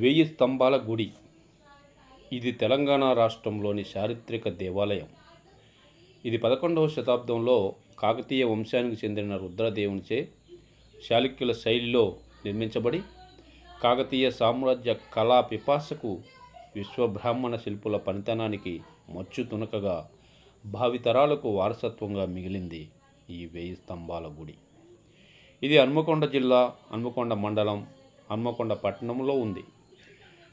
వెయ్యి స్తంభాల గుడి. ఇది తెలంగాణ రాష్ట్రంలోని చారిత్రక దేవాలయం. ఇది పదకొండవ శతాబ్దంలో కాకతీయ వంశానికి చెందిన రుద్రదేవునిచే చాళుక్యుల శైలిలో నిర్మించబడి కాకతీయ సామ్రాజ్య కళా పిపాసకు విశ్వబ్రాహ్మణ శిల్పుల పనితనానికి మచ్చు తునకగా భావితరాలకు వారసత్వంగా మిగిలింది ఈ వెయ్యి స్తంభాల గుడి. ఇది హన్మకొండ జిల్లా హన్మకొండ మండలం హన్మకొండ పట్టణంలో ఉంది.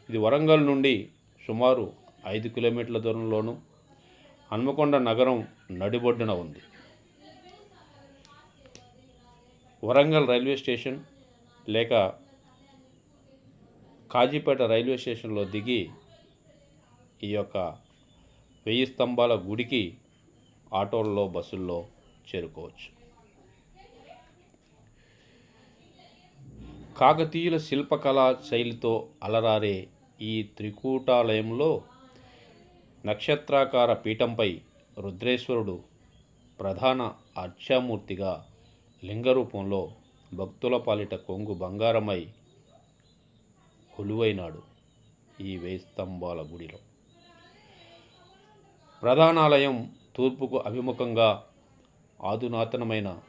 ఇది వరంగల్ నుండి సుమారు ఐదు కిలోమీటర్ల దూరంలోను హన్మకొండ నగరం నడిబొడ్డున ఉంది. వరంగల్ రైల్వే స్టేషన్ లేక కాజీపేట రైల్వే స్టేషన్లో దిగి ఈ యొక్క వెయ్యి స్తంభాల గుడికి ఆటోల్లో బస్సుల్లో చేరుకోవచ్చు. కాకతీయుల శిల్పకళా శైలితో అలరారే ఈ త్రికూటాలయంలో నక్షత్రాకార పీఠంపై రుద్రేశ్వరుడు ప్రధాన అర్చామూర్తిగా లింగరూపంలో భక్తుల పాలిట కొంగు బంగారమై కొలువైనాడు ఈ వేయి స్తంభాల గుడిలో. ప్రధానాలయం తూర్పుకు అభిముఖంగా ఆధునాతనమైన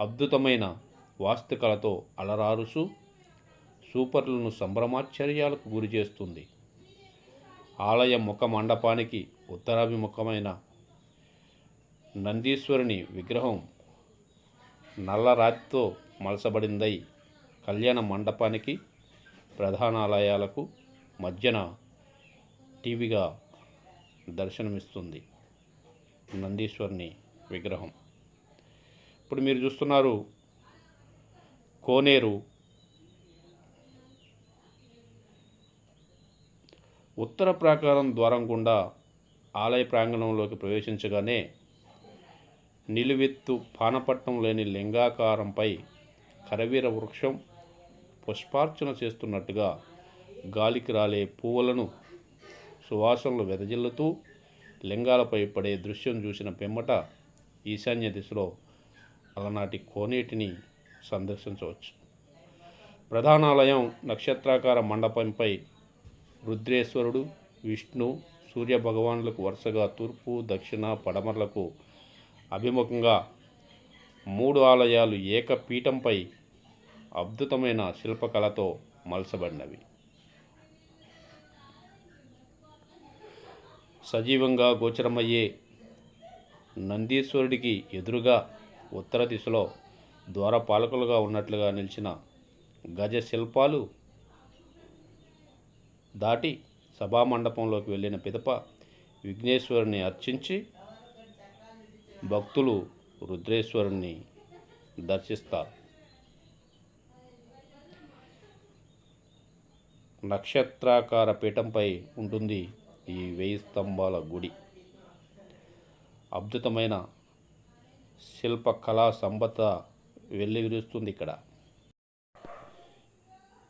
అద్భుతమైన వాస్తుకలతో అలరారుసు సూపర్లను సంభ్రమాశ్చర్యాలకు గురి చేస్తుంది. ఆలయ ముఖ మండపానికి ఉత్తరాభిముఖమైన నందీశ్వరుని విగ్రహం నల్లరాతితో మలసబడిందై కళ్యాణ మండపానికి ప్రధానాలయాలకు మధ్యన టీవీగా దర్శనమిస్తుంది నందీశ్వరుని విగ్రహం. ఇప్పుడు మీరు చూస్తున్నారు కోనేరు ఉత్తర ప్రాకారం ద్వారం గుండా ఆలయ ప్రాంగణంలోకి ప్రవేశించగానే నిలువెత్తు పానపట్నం లేని లింగాకారంపై కరవీర వృక్షం పుష్పార్చన చేస్తున్నట్టుగా గాలికి రాలే పువ్వులను సువాసనలు వెదజిల్లుతూ లింగాలపై పడే దృశ్యం చూసిన పిమ్మట ఈశాన్య దిశలో అలనాటి కోనేటిని సందర్శించవచ్చు. ప్రధానాలయం నక్షత్రాకార మండపంపై రుద్రేశ్వరుడు విష్ణు సూర్య భగవానులకు వరుసగా తూర్పు దక్షిణ పడమరలకు అభిముఖంగా మూడు ఆలయాలు ఏకపీఠంపై అద్భుతమైన శిల్పకళతో మలసబడినవి సజీవంగా గోచరమయ్యే నందీశ్వరుడికి ఎదురుగా ఉత్తర దిశలో ద్వారపాలకులుగా ఉన్నట్లుగా నిలిచిన గజ శిల్పాలు దాటి సభామండపంలోకి వెళ్ళిన పిదప విఘ్నేశ్వరుని అర్చించి భక్తులు రుద్రేశ్వరుణ్ణి దర్శిస్తారు. నక్షత్రాకార పీఠంపై ఉంటుంది ఈ వెయ్యి స్తంభాల గుడి. అద్భుతమైన శిల్పకళా సంబత వెల్లివిరుస్తుంది ఇక్కడ.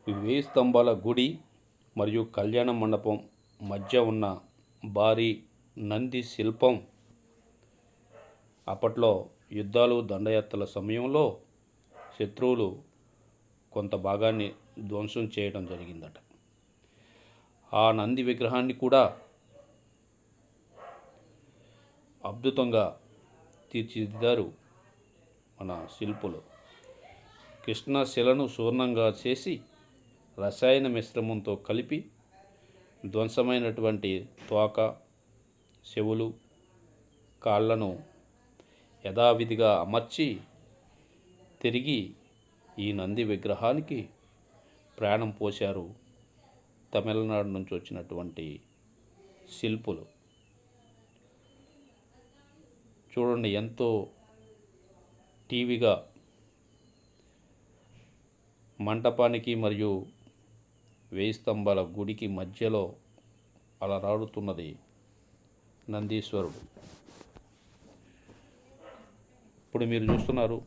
ఈ వెయ్యి స్తంభాల గుడి మరియు కళ్యాణ మండపం మధ్య ఉన్న భారీ నంది శిల్పం. అప్పట్లో యుద్ధాలు దండయాత్రల సమయంలో శత్రువులు కొంత భాగాన్ని ధ్వంసం చేయడం జరిగిందట. ఆ నంది విగ్రహాన్ని కూడా అద్భుతంగా తీర్చిదిద్దారు మన శిల్పులు. కృష్ణ శిలను సూర్ణంగా చేసి రసాయన మిశ్రమంతో కలిపి ధ్వంసమైనటువంటి తోక చెవులు కాళ్ళను యథావిధిగా అమర్చి తిరిగి ఈ నంది విగ్రహానికి ప్రాణం పోశారు తమిళనాడు నుంచి వచ్చినటువంటి శిల్పులు. చూడండి ఎంతో టీవీగా మంటపానికి మరియు వేయి స్తంభాల గుడికి మధ్యలో అలా రాడుతున్నది నందీశ్వరుడు. ఇప్పుడు మీరు చూస్తున్నారు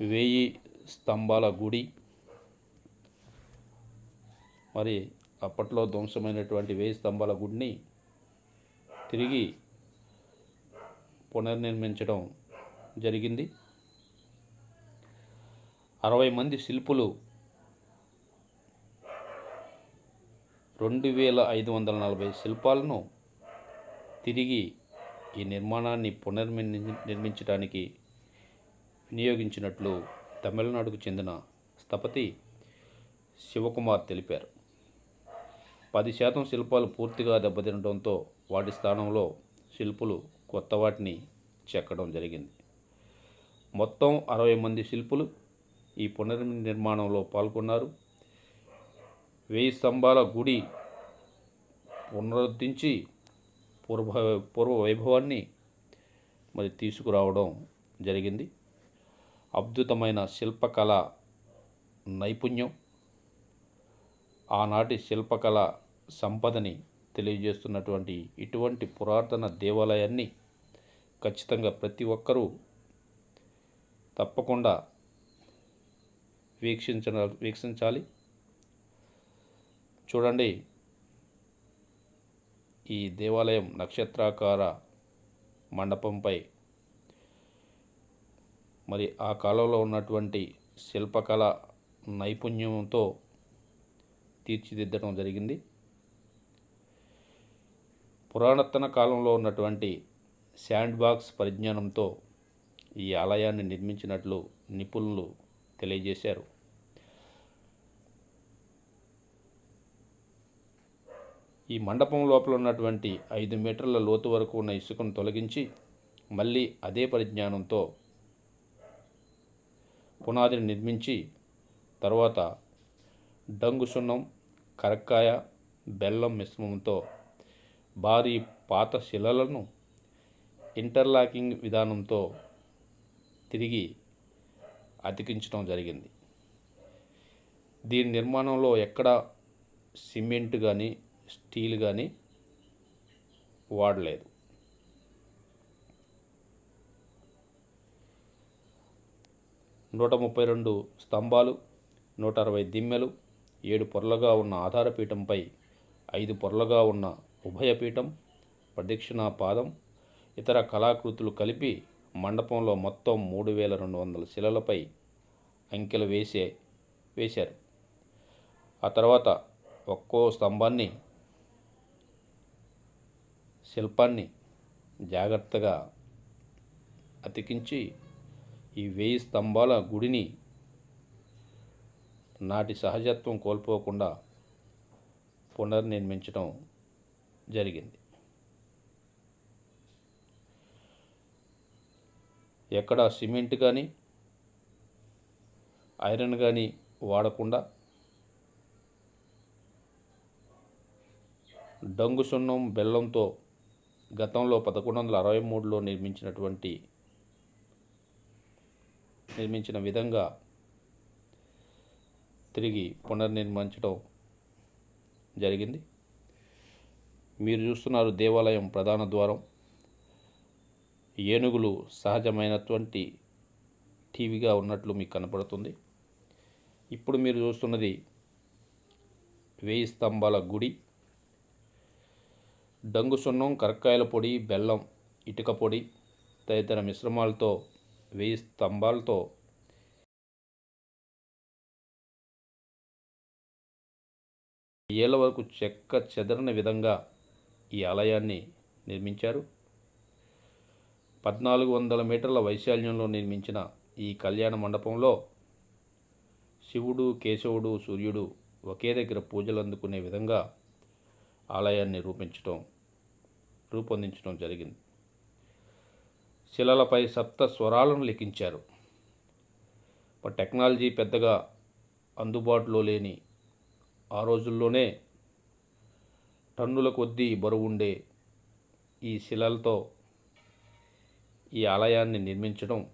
వేయి స్తంభాల గుడి. మరి అప్పట్లో ధ్వంసమైనటువంటి వేయి స్తంభాల గుడిని తిరిగి పునర్నిర్మించడం జరిగింది. అరవై మంది శిల్పులు రెండు వేల ఐదు వందల నలభై శిల్పాలను తిరిగి ఈ నిర్మాణాన్ని పునర్మి నిర్మించడానికి వినియోగించినట్లు తమిళనాడుకు చెందిన స్థపతి శివకుమార్ తెలిపారు. పది శాతం శిల్పాలు పూర్తిగా దెబ్బతినడంతో వాటి స్థానంలో శిల్పులు కొత్త వాటిని చెక్కడం జరిగింది. మొత్తం అరవై మంది శిల్పులు ఈ పునర్నిర్మాణంలో పాల్గొన్నారు. వెయ్యి స్తంభాల గుడి పునరుద్ధరించి పూర్వ పూర్వ వైభవాన్ని మరి తీసుకురావడం జరిగింది. అద్భుతమైన శిల్పకళ నైపుణ్యం. ఆనాటి శిల్పకళ సంపదని తెలియజేస్తున్నటువంటి ఇటువంటి పురాతన దేవాలయాన్ని ఖచ్చితంగా ప్రతి ఒక్కరూ తప్పకుండా వీక్షించ వీక్షించాలి. చూడండి. ఈ దేవాలయం నక్షత్రాకార మండపంపై. మరి ఆ కాలంలో ఉన్నటువంటి శిల్పకళ నైపుణ్యంతో తీర్చిదిద్దడం జరిగింది. పురాతన కాలంలో ఉన్నటువంటి శాండ్ బాక్స్ పరిజ్ఞానంతో ఈ ఆలయాన్ని నిర్మించినట్లు నిపుణులు తెలియజేశారు. ఈ మండపం లోపల ఉన్నటువంటి ఐదు మీటర్ల లోతు వరకు ఉన్న ఇసుకను తొలగించి మళ్ళీ అదే పరిజ్ఞానంతో పునాదిని నిర్మించి తర్వాత డంగు సున్నం కరక్కాయ బెల్లం మిశ్రమంతో భారీ పాత శిలలను ఇంటర్లాకింగ్ విధానంతో తిరిగి అతికించడం జరిగింది. దీని నిర్మాణంలో ఎక్కడ సిమెంట్ కానీ స్టీల్ కానీ వాడలేదు. నూట ముప్పై రెండు స్తంభాలు నూట అరవై దిమ్మెలు ఏడు పొరలుగా ఉన్న ఆధారపీఠంపై ఐదు పొరలుగా ఉన్న ఉభయపీఠం ప్రదక్షిణా పాదం ఇతర కళాకృతులు కలిపి మండపంలో మొత్తం మూడు వేల రెండు వందల శిలలపై అంకెలు వేసే వేశారు. ఆ తర్వాత ఒక్కో స్తంభాన్ని శిల్పాన్ని జాగ్రత్తగా అతికించి ఈ వేయి స్తంభాల గుడిని నాటి సహజత్వం కోల్పోకుండా పునర్నిర్మించడం జరిగింది. ఎక్కడ సిమెంట్ కానీ ఐరన్ కానీ వాడకుండా డంగు సున్నం బెల్లంతో గతంలో పదకొండు వందల అరవై మూడులో నిర్మించినటువంటి నిర్మించిన విధంగా తిరిగి పునర్నిర్మించడం జరిగింది. మీరు చూస్తున్నారు దేవాలయం ప్రధాన ద్వారం. ఏనుగులు సహజమైనటువంటి టీవీగా ఉన్నట్లు మీకు కనపడుతుంది. ఇప్పుడు మీరు చూస్తున్నది వేయి స్తంభాల గుడి. డంగు సున్నం కరక్కాయల పొడి బెల్లం ఇటుక పొడి తదితర మిశ్రమాలతో వెయ్యి స్తంభాలతో ఏళ్ళ వరకు చెక్క చెదరని విధంగా ఈ ఆలయాన్ని నిర్మించారు. పద్నాలుగు వందల మీటర్ల వైశాల్యంలో నిర్మించిన ఈ కళ్యాణ మండపంలో శివుడు కేశవుడు సూర్యుడు ఒకే దగ్గర పూజలు అందుకునే విధంగా ఆలయాన్ని రూపించటం రూపొందించడం జరిగింది. శిలలపై సప్త స్వరాలను లిఖించారు. టెక్నాలజీ పెద్దగా అందుబాటులో లేని ఆ రోజుల్లోనే టన్నుల కొద్దీ బరువుండే ఈ శిలలతో ఈ ఆలయాన్ని నిర్మించడం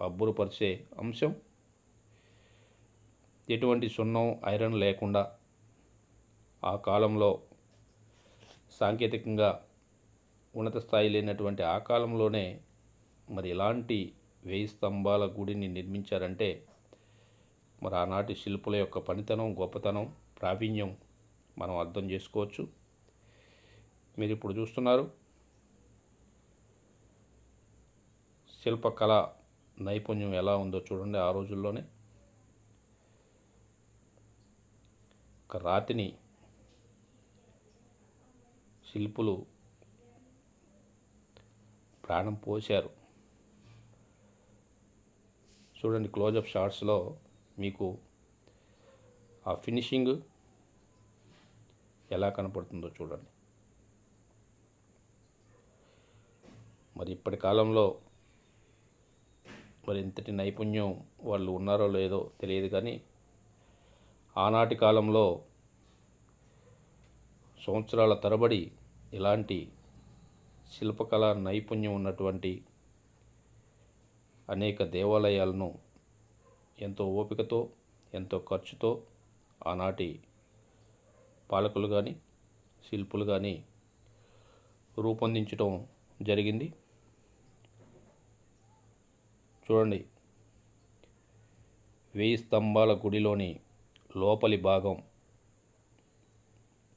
అబ్బురుపరిచే అంశం. ఎటువంటి సున్నం ఐరన్ లేకుండా ఆ కాలంలో సాంకేతికంగా ఉన్నత స్థాయి లేనటువంటి ఆ కాలంలోనే మరి ఇలాంటి వేయి స్తంభాల గుడిని నిర్మించారంటే మరి ఆనాటి శిల్పుల యొక్క పనితనం గొప్పతనం ప్రావీణ్యం మనం అర్థం చేసుకోవచ్చు. మీరు ఇప్పుడు చూస్తున్నారు శిల్పకళ నైపుణ్యం ఎలా ఉందో చూడండి ఆ రోజుల్లోనే. ఒక రాతిని శిల్పులు ప్రాణం పోశారు. చూడండి క్లోజప్ షాట్స్లో మీకు ఆ ఫినిషింగ్ ఎలా కనపడుతుందో చూడండి. మరి ఇప్పటి కాలంలో మరి ఇంతటి నైపుణ్యం వాళ్ళు ఉన్నారో లేదో తెలియదు కానీ ఆనాటి కాలంలో సంవత్సరాల తరబడి ఇలాంటి శిల్పకళ నైపుణ్యం ఉన్నటువంటి అనేక దేవాలయాలను ఎంతో ఓపికతో ఎంతో ఖర్చుతో ఆనాటి పాలకులు కానీ శిల్పులు కానీ రూపొందించడం జరిగింది. చూడండి వెయ్యి స్తంభాల గుడిలోని లోపలి భాగం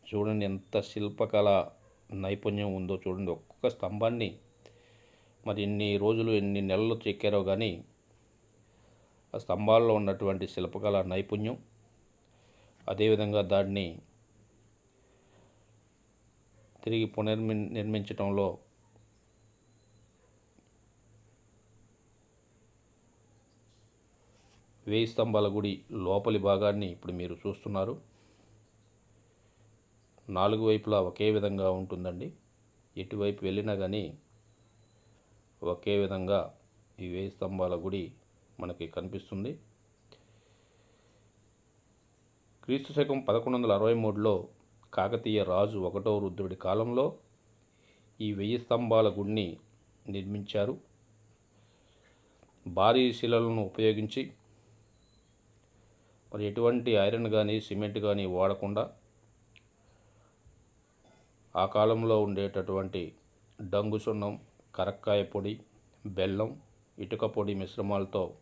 చూడండి ఎంత శిల్పకళ నైపుణ్యం ఉందో చూడండి ఒక్కొక్క స్తంభాన్ని మరి ఎన్ని రోజులు ఎన్ని నెలలు చెక్కారో కానీ ఆ స్తంభాల్లో ఉన్నటువంటి శిల్పకళ నైపుణ్యం అదేవిధంగా దాన్ని తిరిగి పునర్మి నిర్మించడంలో వేయి స్తంభాల గుడి లోపలి భాగాన్ని ఇప్పుడు మీరు చూస్తున్నారు. నాలుగు వైపులా ఒకే విధంగా ఉంటుందండి. ఎటువైపు వెళ్ళినా కానీ ఒకే విధంగా ఈ వేయి స్తంభాల గుడి మనకి కనిపిస్తుంది. క్రీస్తు శకం పదకొండు వందల అరవై మూడులో కాకతీయ రాజు ఒకటో రుద్రుడి కాలంలో ఈ వెయ్యి స్తంభాల గుడిని నిర్మించారు. భారీ శిలలను ఉపయోగించి మరి ఎటువంటి ఐరన్ కానీ సిమెంట్ కానీ వాడకుండా ఆ కాలంలో ఉండేటటువంటి డంగు సున్నం కరక్కాయ పొడి బెల్లం ఇటుక పొడి మిశ్రమాలతో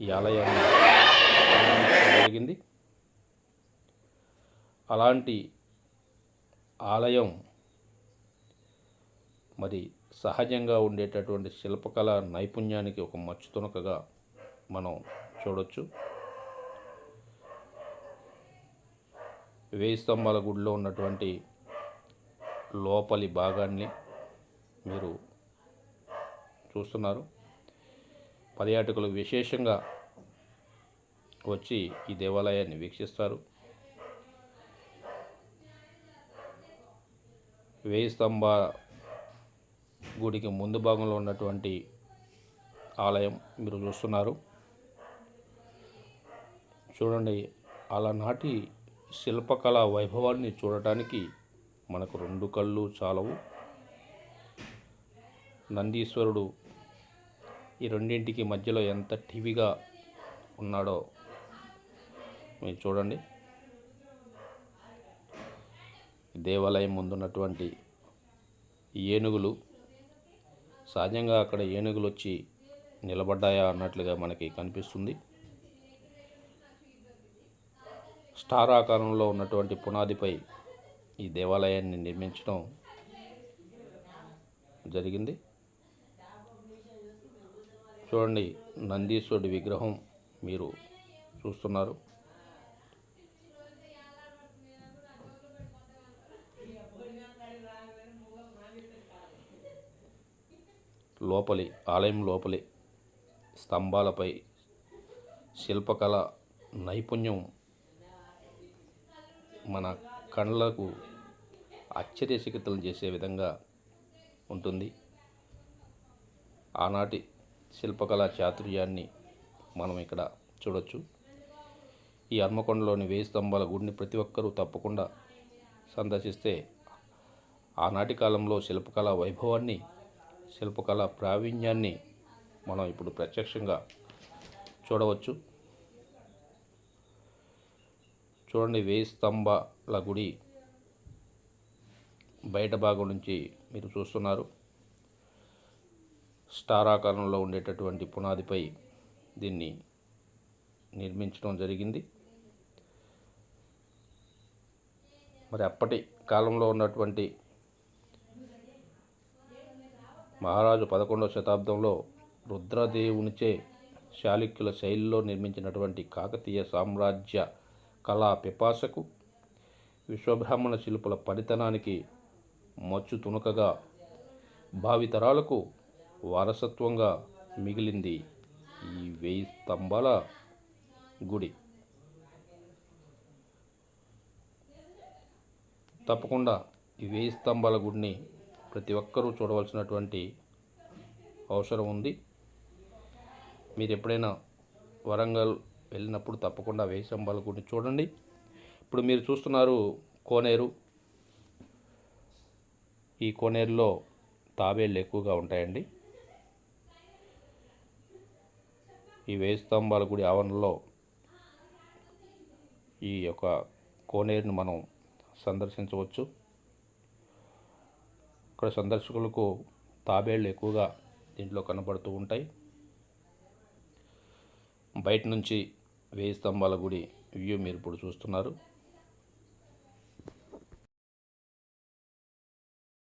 ఈ ఆలయాన్ని జరిగింది. అలాంటి ఆలయం మరి సహజంగా ఉండేటటువంటి శిల్పకళ నైపుణ్యానికి ఒక మచ్చుతునకగా మనం చూడొచ్చు. వేయి స్తంభాల గుడిలో ఉన్నటువంటి లోపలి భాగాన్ని మీరు చూస్తున్నారు. పర్యాటకులు విశేషంగా వచ్చి ఈ దేవాలయాన్ని వీక్షిస్తారు. వేయి స్తంభ గుడికి ముందు భాగంలో ఉన్నటువంటి ఆలయం మీరు చూస్తున్నారు. చూడండి అలనాటి శిల్పకళ వైభవాన్ని చూడటానికి మనకు రెండు కళ్ళు చాలవు. నందీశ్వరుడు ఈ రెండింటికి మధ్యలో ఎంత టీవీగా ఉన్నాడో మీరు చూడండి. దేవాలయం ముందున్నటువంటి ఏనుగులు సహజంగా అక్కడ ఏనుగులు వచ్చి నిలబడ్డాయా అన్నట్లుగా మనకి కనిపిస్తుంది. స్టార్ ఆకారంలో ఉన్నటువంటి పునాదిపై ఈ దేవాలయాన్ని నిర్మించడం జరిగింది. చూడండి నందీశ్వరుడి విగ్రహం మీరు చూస్తున్నారు. లోపలి ఆలయం లోపలి స్తంభాలపై శిల్పకళ నైపుణ్యం మన కళ్ళకు ఆశ్చర్యచకితలను చేసే విధంగా ఉంటుంది. ఆనాటి శిల్పకళా చాతుర్యాన్ని మనం ఇక్కడ చూడొచ్చు. ఈ హన్మకొండలోని వేయి స్తంభాల గుడిని ప్రతి ఒక్కరూ తప్పకుండా సందర్శిస్తే ఆనాటి కాలంలో శిల్పకళా వైభవాన్ని శిల్పకళా ప్రావీణ్యాన్ని మనం ఇప్పుడు ప్రత్యక్షంగా చూడవచ్చు. చూడండి వేయి స్తంభాల గుడి బయట భాగం నుంచి మీరు చూస్తున్నారు. స్టార్ ఆకారంలో ఉండేటటువంటి పునాదిపై దీన్ని నిర్మించడం జరిగింది. మరి అప్పటి కాలంలో ఉన్నటువంటి మహారాజు పదకొండవ శతాబ్దంలో రుద్రదేవునిచే శాళుక్యుల శైలిలో నిర్మించినటువంటి కాకతీయ సామ్రాజ్య కళా పిపాసకు విశ్వబ్రాహ్మణ శిల్పుల పనితనానికి మచ్చు తునకగా భావితరాలకు వారసత్వంగా మిగిలింది ఈ వెయ్యి స్తంభాల గుడి. తప్పకుండా ఈ వెయ్యి స్తంభాల గుడిని ప్రతి ఒక్కరూ చూడవలసినటువంటి అవసరం ఉంది. మీరు ఎప్పుడైనా వరంగల్ వెళ్ళినప్పుడు తప్పకుండా వెయ్యి స్తంభాల గుడిని చూడండి. ఇప్పుడు మీరు చూస్తున్నారు కోనేరు ఈ కోనేరులో తాబేళ్ళు ఎక్కువగా ఉంటాయండి. ఈ వేయి స్తంభాల గుడి ఆవరణలో ఈ యొక్క కోనేరును మనం సందర్శించవచ్చు. ఇక్కడ సందర్శకులకు తాబేళ్ళు ఎక్కువగా దీంట్లో కనబడుతూ ఉంటాయి. బయట నుంచి వేయి స్తంభాల గుడి వ్యూ మీరు ఇప్పుడు చూస్తున్నారు.